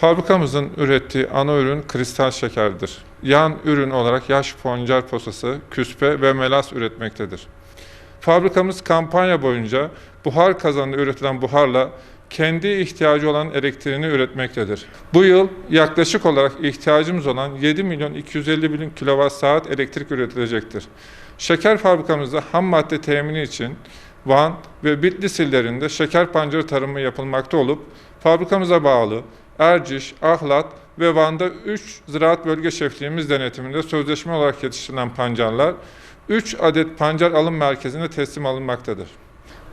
Fabrikamızın ürettiği ana ürün kristal şekerdir. Yan ürün olarak yaş poncar posası, küspe ve melas üretmektedir. Fabrikamız kampanya boyunca buhar kazanında üretilen buharla kendi ihtiyacı olan elektriğini üretmektedir. Bu yıl yaklaşık olarak ihtiyacımız olan 7 milyon 250 bin kilowatt saat elektrik üretilecektir. Şeker fabrikamızda ham madde temini için Van ve Bitlis illerinde şeker pancarı tarımı yapılmakta olup fabrikamıza bağlı Erciş, Ahlat ve Van'da 3 ziraat bölge şefliğimiz denetiminde sözleşme olarak yetiştirilen pancarlar 3 adet pancar alım merkezine teslim alınmaktadır.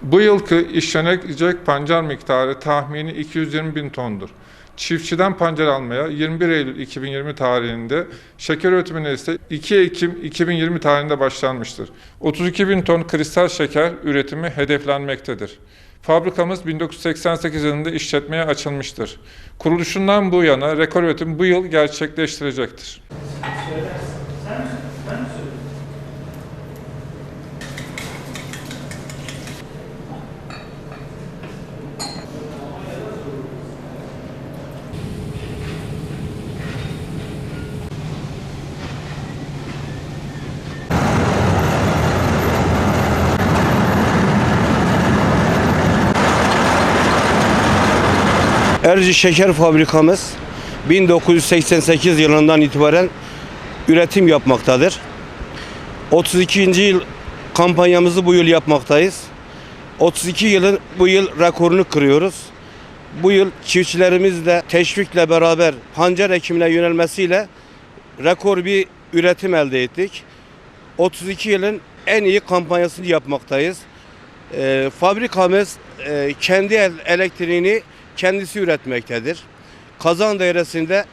Bu yılki işlenecek pancar miktarı tahmini 220 bin tondur. Çiftçiden pancar almaya 21 Eylül 2020 tarihinde, şeker üretimine ise 2 Ekim 2020 tarihinde başlanmıştır. 32 bin ton kristal şeker üretimi hedeflenmektedir. Fabrikamız 1988 yılında işletmeye açılmıştır. Kuruluşundan bu yana rekor üretim bu yıl gerçekleştirecektir. Erci Şeker Fabrikamız 1988 yılından itibaren üretim yapmaktadır. 32. yıl kampanyamızı bu yıl yapmaktayız. 32 yılın bu yıl rekorunu kırıyoruz. Bu yıl çiftçilerimizle teşvikle beraber pancar ekimine yönelmesiyle rekor bir üretim elde ettik. 32 yılın en iyi kampanyasını yapmaktayız. Ee, fabrikamız e, kendi el- elektriğini kendisi üretmektedir. Kazan dairesinde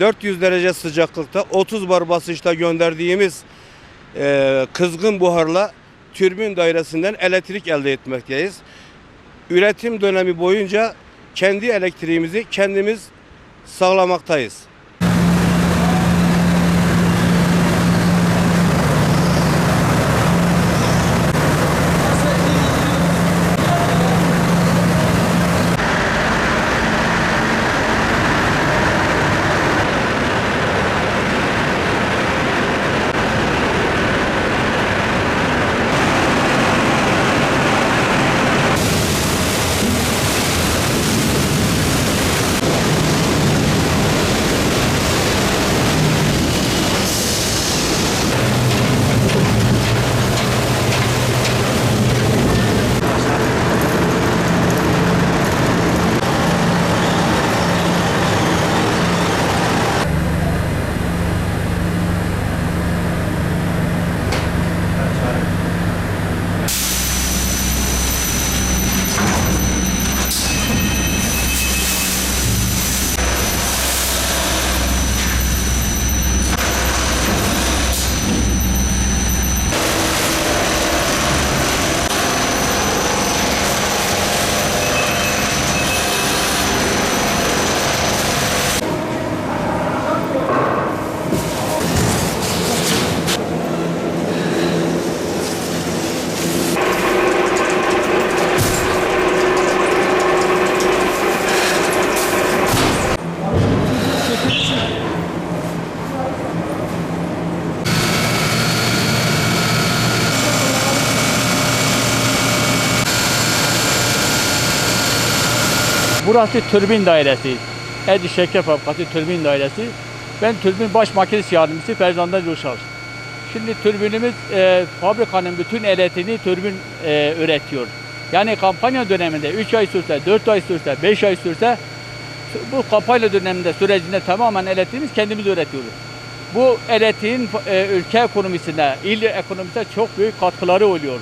400 derece sıcaklıkta 30 bar basınçta gönderdiğimiz e, kızgın buharla türbin dairesinden elektrik elde etmekteyiz. Üretim dönemi boyunca kendi elektriğimizi kendimiz sağlamaktayız. Burası türbin dairesi. Edi Şeker Fabrikası türbin dairesi. Ben türbin baş makinist yardımcısı Ferzan'da Coşar. Şimdi türbinimiz e, fabrikanın bütün elektriğini türbin e, üretiyor. Yani kampanya döneminde 3 ay sürse, 4 ay sürse, 5 ay sürse bu kampanya döneminde sürecinde tamamen elektriğimiz kendimiz üretiyoruz. Bu elektriğin e, ülke ekonomisine, il ekonomisine çok büyük katkıları oluyor.